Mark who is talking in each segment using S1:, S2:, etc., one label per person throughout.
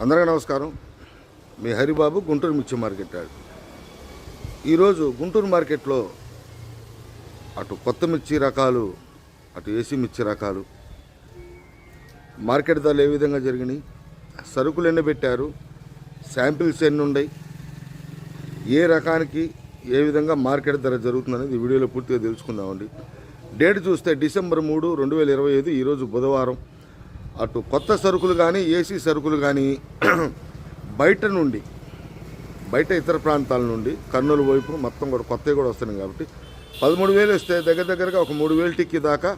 S1: అందరికీ నమస్కారం. మీ హరిబాబు గుంటూరు మిర్చి మార్కెట్ యార్డ్ ఈరోజు గుంటూరు మార్కెట్లో అటు కొత్త మిర్చి రకాలు అటు ఏసీ మిర్చి రకాలు. మార్కెట్ ధరలు ఏ విధంగా జరిగినాయి? సరుకులు ఎన్ని పెట్టారు? శాంపిల్స్ ఎన్ని ఉన్నాయి? ఏ రకానికి ఏ విధంగా మార్కెట్ ధర జరుగుతుందనేది వీడియోలో పూర్తిగా తెలుసుకుందామండి. డేట్ చూస్తే డిసెంబర్ మూడు రెండు వేల ఇరవై ఐదు ఈరోజు బుధవారం. అటు కొత్త సరుకులు కానీ ఏసీ సరుకులు కానీ బయట నుండి బయట ఇతర ప్రాంతాల నుండి కర్నూలు వైపు మొత్తం కూడా కొత్తవి కూడా వస్తున్నాయి కాబట్టి పదమూడు వేలు వస్తే దగ్గర దగ్గరగా ఒక మూడు వేలు టిక్కి దాకా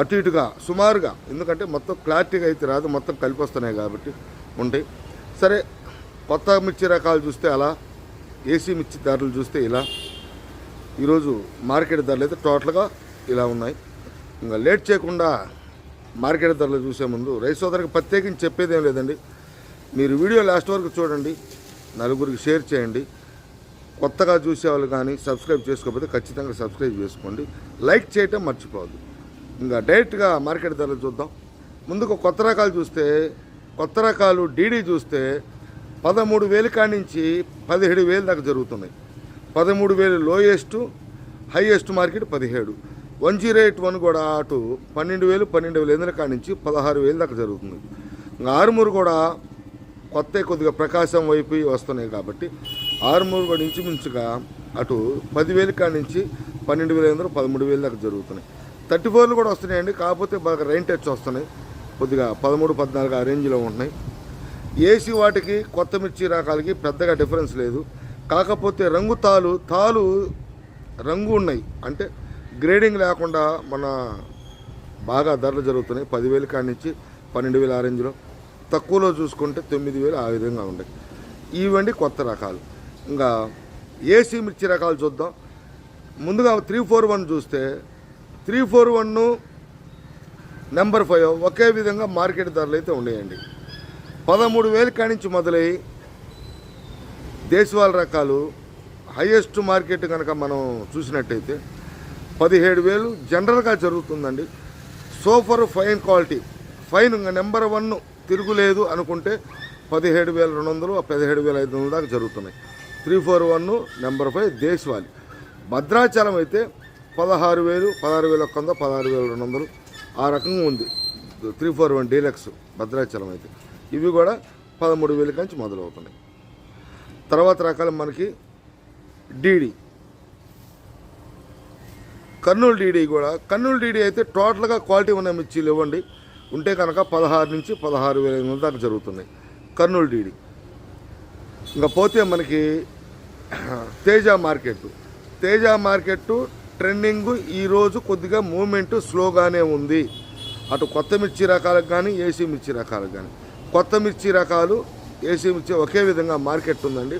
S1: అటు ఇటుగా సుమారుగా ఎందుకంటే మొత్తం క్లారిటీగా అయితే రాదు మొత్తం కలిపి వస్తున్నాయి కాబట్టి ఉంటాయి. సరే కొత్త మిర్చి రకాలు చూస్తే అలా ఏసీ మిర్చి ధరలు చూస్తే ఇలా. ఈరోజు మార్కెట్ ధరలు అయితే టోటల్గా ఇలా ఉన్నాయి. ఇంకా లేట్ చేయకుండా మార్కెట్ ధరలు చూసే ముందు రైతు సోదరికి ప్రత్యేకించి చెప్పేది ఏం లేదండి. మీరు వీడియో లాస్ట్ వరకు చూడండి నలుగురికి షేర్ చేయండి. కొత్తగా చూసేవాళ్ళు కానీ సబ్స్క్రైబ్ చేసుకోకపోతే ఖచ్చితంగా సబ్స్క్రైబ్ చేసుకోండి. లైక్ చేయటం మర్చిపోవద్దు. ఇంకా డైరెక్ట్గా మార్కెట్ ధరలు చూద్దాం. ముందుకు కొత్త రకాలు చూస్తే కొత్త రకాలు డీడీ చూస్తే పదమూడు వేలు కాడి నుంచి పదిహేడు వేలు దాకా జరుగుతున్నాయి. పదమూడు వేలు లోయెస్ట్ హైయెస్ట్ మార్కెట్ పదిహేడు. వన్ జీరో ఎయిట్ వన్ కూడా అటు పన్నెండు వేలు పన్నెండు వేలు ఎనిమిది కాడి నుంచి పదహారు వేలు దాకా జరుగుతుంది. ఇంకా ఆరుమూరు కూడా కొత్త కొద్దిగా ప్రకాశం వైపు వస్తున్నాయి కాబట్టి ఆరుమూరు కూడా ఇంచుమించుగా అటు పదివేలు కాడి నుంచి పన్నెండు వేల ఎనిమిది పదమూడు వేలు దాకా జరుగుతున్నాయి. థర్టీ ఫోర్లు కూడా వస్తున్నాయండి. కాకపోతే బాగా రైన్ టచ్ వస్తున్నాయి. కొద్దిగా పదమూడు పద్నాలుగు ఆ రేంజ్లో ఉంటున్నాయి. ఏసీ వాటికి కొత్త మిర్చి రకాలకి పెద్దగా డిఫరెన్స్ లేదు. కాకపోతే రంగు తాలు తాలు రంగు ఉన్నాయి. అంటే గ్రేడింగ్ లేకుండా మన బాగా ధరలు జరుగుతున్నాయి. పదివేలు కాడి నుంచి పన్నెండు వేల ఆ రేంజ్లో. తక్కువలో చూసుకుంటే తొమ్మిది వేలు ఆ విధంగా ఉన్నాయి ఇవండి కొత్త రకాలు. ఇంకా ఏసీ మిర్చి రకాలు చూద్దాం. ముందుగా త్రీ ఫోర్ వన్ చూస్తే three four one number five ఒకే విధంగా మార్కెట్ ధరలు అయితే ఉన్నాయండి. పదమూడు వేలు కానించి మొదలై దేశవాళ రకాలు హైయెస్ట్ మార్కెట్ కనుక మనం చూసినట్టయితే పదిహేడు వేలు జనరల్గా జరుగుతుందండి. So far fine quality. Fine ఇంకా నెంబర్ వన్ తిరుగులేదు అనుకుంటే పదిహేడు వేల రెండు వందలు పదిహేడు వేల ఐదు వందల దాకా జరుగుతున్నాయి. Three four one number five దేశవాళి. Bhadrachalam అయితే పదహారు వేలు పదహారు వేల ఒక్క వంద పదహారు వేల రెండు వందలు. ఆ రకంగా ఉంది. Three four one deluxe Bhadrachalam అయితే. ఇవి కూడా పదమూడు వేల నుంచి మొదలవుతున్నాయి. తర్వాత రకాలు మనకి డీడీ. కర్నూలు డీడీ కూడా. కర్నూలు డీడీ అయితే టోటల్గా క్వాలిటీ ఉన్న మిర్చీలు ఇవ్వండి. ఉంటే కనుక పదహారు నుంచి పదహారు వేల ఐదు దాకా జరుగుతున్నాయి కర్నూలు డీడీ ఇంకా పోతే మనకి Teja market. Teja market trending ఈరోజు కొద్దిగా మూమెంట్ స్లోగానే ఉంది. అటు కొత్త మిర్చి రకాలకు కానీ ఏసీ మిర్చి రకాలకు కానీ కొత్త మిర్చి రకాలు ఏసీ మిర్చి ఒకే విధంగా మార్కెట్ ఉందండి.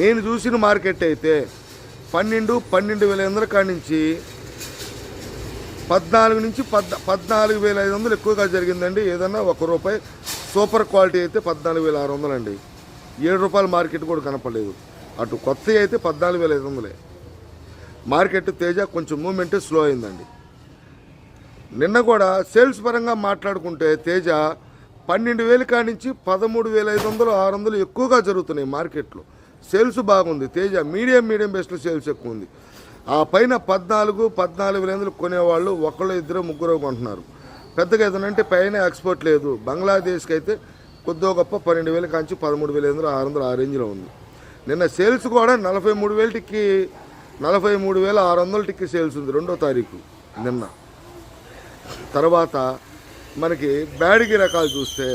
S1: నేను చూసిన మార్కెట్ అయితే పన్నెండు పన్నెండు వేల ఐదు వందల కాడి నుంచి పద్నాలుగు నుంచి పద్ పద్నాలుగు వేల ఐదు వందలు ఎక్కువగా జరిగిందండి. ఏదన్నా ఒక రూపాయి సూపర్ క్వాలిటీ అయితే పద్నాలుగు వేల ఆరు వందలు అండి ఏడు రూపాయల మార్కెట్ కూడా కనపడలేదు. అటు కొత్త అయితే పద్నాలుగు వేల ఐదు వందలే. మార్కెట్ తేజ కొంచెం మూమెంట్ స్లో అయిందండి. నిన్న కూడా సేల్స్ పరంగా మాట్లాడుకుంటే తేజ పన్నెండు వేలు కానించి నుంచి పదమూడు వేల ఐదు వందలు ఆరు వందలు ఎక్కువగా జరుగుతున్నాయి మార్కెట్లో. సేల్స్ బాగుంది. తేజ మీడియం మీడియం బేస్లో సేల్స్ ఎక్కువ ఉంది. ఆ పైన పద్నాలుగు పద్నాలుగు వేల కొనేవాళ్ళు ఒకళ్ళు ఇద్దరు ముగ్గురు కొంటున్నారు. పెద్దగా ఏదనంటే పైన ఎక్స్పోర్ట్ లేదు. బంగ్లాదేశ్కి అయితే కొద్దిగా గొప్ప పన్నెండు వేల కాంచి పదమూడు వేల ఎనిమిది ఆరు వందలు ఆ రేంజ్లో ఉంది. నిన్న సేల్స్ కూడా నలభై మూడు వేల టిక్కి నలభై మూడు వేల ఆరు వందల టిక్కి సేల్స్ ఉంది రెండో తారీఖు నిన్న. తర్వాత మనకి బ్యాడిగి రకాలు చూస్తే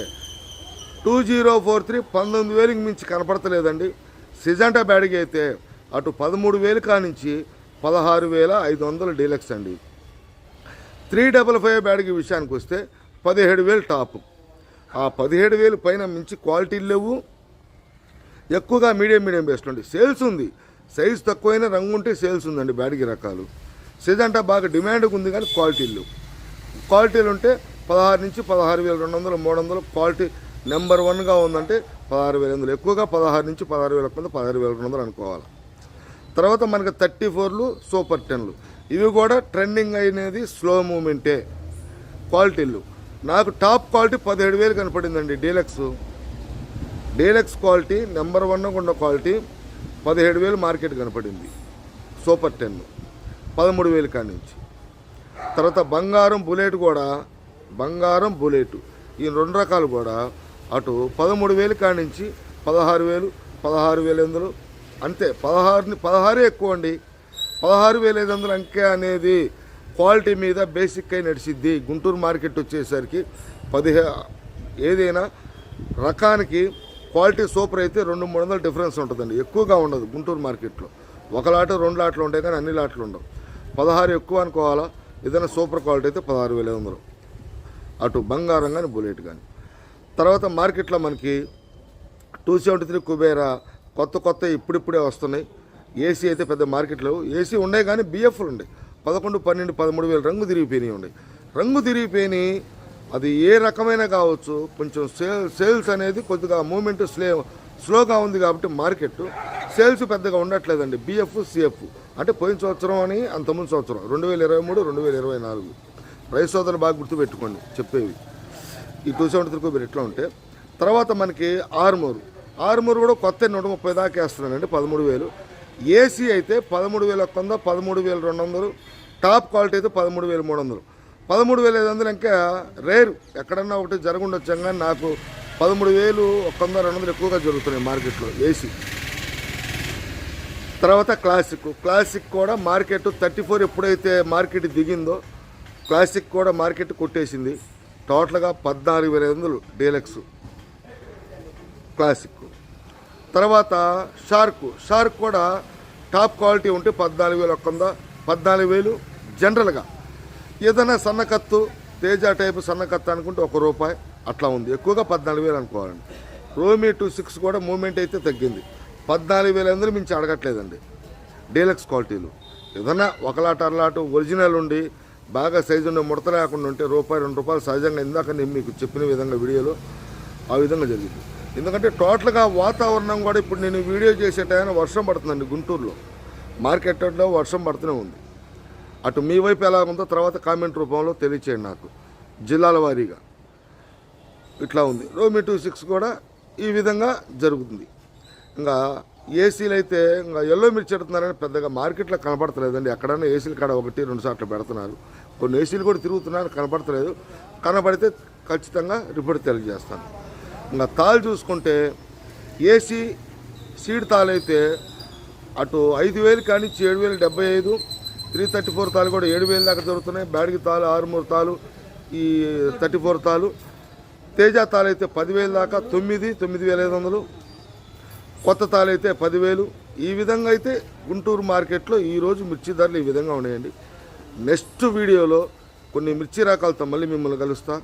S1: టూ జీరో ఫోర్ త్రీ పంతొమ్మిది వేలకి మించి కనపడతలేదండి. సిజంటా బ్యాడిగి అయితే అటు పదమూడు వేలు కానించి పదహారు వేల ఐదు వందల డీలక్స్ అండి. త్రీ డబల్ ఫైవ్ బ్యాడ్కి విషయానికి వస్తే పదిహేడు వేలు టాప్. ఆ పదిహేడు వేలు పైన మించి క్వాలిటీలు లేవు. ఎక్కువగా మీడియం మీడియం బెస్ట్ ఉంది. సేల్స్ ఉంది. సైజ్ తక్కువైనా రంగు ఉంటే సేల్స్ ఉందండి బ్యాడ్కి రకాలు. సిజంటా బాగా డిమాండ్గా ఉంది కానీ క్వాలిటీలు లేవు. క్వాలిటీలు ఉంటే పదహారు నుంచి పదహారు వేల రెండు వందలు మూడు వందలు క్వాలిటీ నెంబర్ వన్గా ఉందంటే పదహారు వేల వందలు. ఎక్కువగా పదహారు నుంచి పదహారు వేల వంద పదహారు వేల రెండు వందలు అనుకోవాలి. తర్వాత మనకి థర్టీ ఫోర్లు సూపర్ టెన్లు. ఇవి కూడా ట్రెండింగ్ అయినది స్లో మూమెంటే క్వాలిటీలు. నాకు టాప్ క్వాలిటీ పదిహేడు వేలు కనపడిందండి deluxe. Deluxe quality number one ఉన్న క్వాలిటీ పదిహేడు వేలు మార్కెట్ కనపడింది సూపర్ టెన్. పదమూడు వేలు కాడి నుంచి తర్వాత బంగారం బుల్లెట్ కూడా బంగారం బుల్లెట్ ఈ రెండు రకాలు కూడా అటు పదమూడు వేలు కాడి నుంచి పదహారు వేలు పదహారు వేల ఎనిమిదిలు అంతే పదహారుని పదహారే ఎక్కువ అండి పదహారు వేల ఐదు వందల అంకె అనేది క్వాలిటీ మీద బేసిక్ అయి నడిచిద్ది. గుంటూరు మార్కెట్ వచ్చేసరికి పదిహే ఏదైనా రకానికి క్వాలిటీ సూపర్ అయితే రెండు మూడు వందల డిఫరెన్స్ ఉంటుందండి. ఎక్కువగా ఉండదు గుంటూరు మార్కెట్లో. ఒక లాట రెండు లాట్లు ఉంటాయి కానీ అన్ని లాట్లు ఉండవు. పదహారు ఎక్కువ అనుకోవాలా? ఏదైనా సూపర్ క్వాలిటీ అయితే పదహారు వేల ఐదు వందలు. అటు బంగారం కానీ బుల్లెట్ కానీ. తర్వాత మార్కెట్లో మనకి టూ సెవెంటీ త్రీ కుబేరా కొత్త కొత్త ఇప్పుడిప్పుడే వస్తున్నాయి. ఏసీ అయితే పెద్ద మార్కెట్లో ఏసీ ఉన్నాయి కానీ బిఎఫ్లు ఉన్నాయి. పదకొండు పన్నెండు పదమూడు వేలు రంగు తిరిగిపోయినాయి ఉన్నాయి. రంగు తిరిగిపోయినాయి. అది ఏ రకమైన కావచ్చు. కొంచెం సేల్ సేల్స్ అనేది కొద్దిగా మూమెంట్ స్లే స్లోగా ఉంది కాబట్టి మార్కెట్ సేల్స్ పెద్దగా ఉండట్లేదండి. బిఎఫ్ సిఎఫ్ అంటే పోయిన సంవత్సరం అని అంతకుముందు సంవత్సరం. రెండు వేల ఇరవై మూడు రెండు వేల ఇరవై నాలుగు. రైస్ సోదరులు బాగా గుర్తుపెట్టుకోండి చెప్పేవి. ఈ టూ సెవెంటీ త్రీ ఎట్లా ఉంటే తర్వాత మనకి ఆర్మూరు. ఆరుమూరు కూడా కొత్త నూట ముప్పై దాకా వేస్తున్నానండి పదమూడు వేలు. ఏసీ అయితే పదమూడు వేల ఒక్క వంద పదమూడు వేల రెండు వందలు. టాప్ క్వాలిటీ అయితే పదమూడు వేల మూడు వందలు. పదమూడు వేల ఐదు వందలు ఇంకా రేరు. ఎక్కడన్నా ఒకటి జరగండొచ్చాం కానీ నాకు పదమూడు వేలు ఒక్క వంద రెండు వందలు ఎక్కువగా జరుగుతున్నాయి మార్కెట్లో ఏసీ. తర్వాత క్లాసిక్. క్లాసిక్ కూడా మార్కెట్ థర్టీ ఫోర్ ఎప్పుడైతే మార్కెట్ దిగిందో క్లాసిక్ కూడా మార్కెట్ కొట్టేసింది. టోటల్గా పద్నాలుగు వేల ఐదు వందలు డీలక్స్. క్లాసిక్. తర్వాత షార్క్. షార్క్ కూడా టాప్ క్వాలిటీ ఉంటే పద్నాలుగు వేలు ఒక్క వంద పద్నాలుగు వేలు జనరల్గా. ఏదైనా సన్నకత్తు తేజ టైపు సన్నకత్తు అనుకుంటే ఒక రూపాయి అట్లా ఉంది. ఎక్కువగా పద్నాలుగు వేలు అనుకోవాలండి. రోమి టూ సిక్స్ కూడా మూమెంట్ అయితే తగ్గింది. పద్నాలుగు వేల అందరూ మించి అడగట్లేదండి. డీలక్స్ క్వాలిటీలు. ఏదైనా ఒకలాట అరలాటు ఒరిజినల్ ఉండి బాగా సైజు ఉండి ముడత లేకుండా ఉంటే రూపాయి రెండు రూపాయలు సహజంగా ఇందాక నేను మీకు చెప్పిన విధంగా వీడియోలో ఆ విధంగా జరిగింది. ఎందుకంటే టోటల్గా వాతావరణం కూడా ఇప్పుడు నేను వీడియో చేసే టైం వర్షం పడుతుందండి గుంటూరులో. మార్కెట్లో వర్షం పడుతూనే ఉంది. అటు మీ వైపు ఎలా ఉందో తర్వాత కామెంట్ రూపంలో తెలియచేయండి నాకు. జిల్లాల వారీగా ఇట్లా ఉంది. రోమి టూ సిక్స్ కూడా ఈ విధంగా జరుగుతుంది. ఇంకా ఏసీలు అయితే ఇంకా ఎల్లో మిర్చి పెడుతున్నారని పెద్దగా మార్కెట్లో కనపడతలేదండి. ఎక్కడైనా ఏసీలు కాడ ఒకటి రెండు సార్లు పెడుతున్నారు. కొన్ని ఏసీలు కూడా తిరుగుతున్నారు కనపడతలేదు. కనపడితే ఖచ్చితంగా రిపోర్ట్ తెలియజేస్తాను. ఇంకా తాళ్ళు చూసుకుంటే ఏసీ సీడ్ తాళైతే అటు ఐదు వేలు కానీ ఏడు వేలు డెబ్బై ఐదు త్రీ థర్టీ ఫోర్ తాలు కూడా ఏడు వేలు దాకా దొరుకుతున్నాయి బ్యాడ్కి తాలు ఆరుమూరు తాలు ఈ థర్టీ ఫోర్ తాలు. తేజ తాలు పదివేల దాకా తొమ్మిది తొమ్మిది వేల ఐదు వందలు. కొత్త తాలు అయితే పదివేలు. ఈ విధంగా అయితే గుంటూరు మార్కెట్లో ఈరోజు మిర్చి ధరలు ఈ విధంగా ఉన్నాయండి. నెక్స్ట్ వీడియోలో కొన్ని మిర్చి రకాలతో మళ్ళీ మిమ్మల్ని కలుస్తాను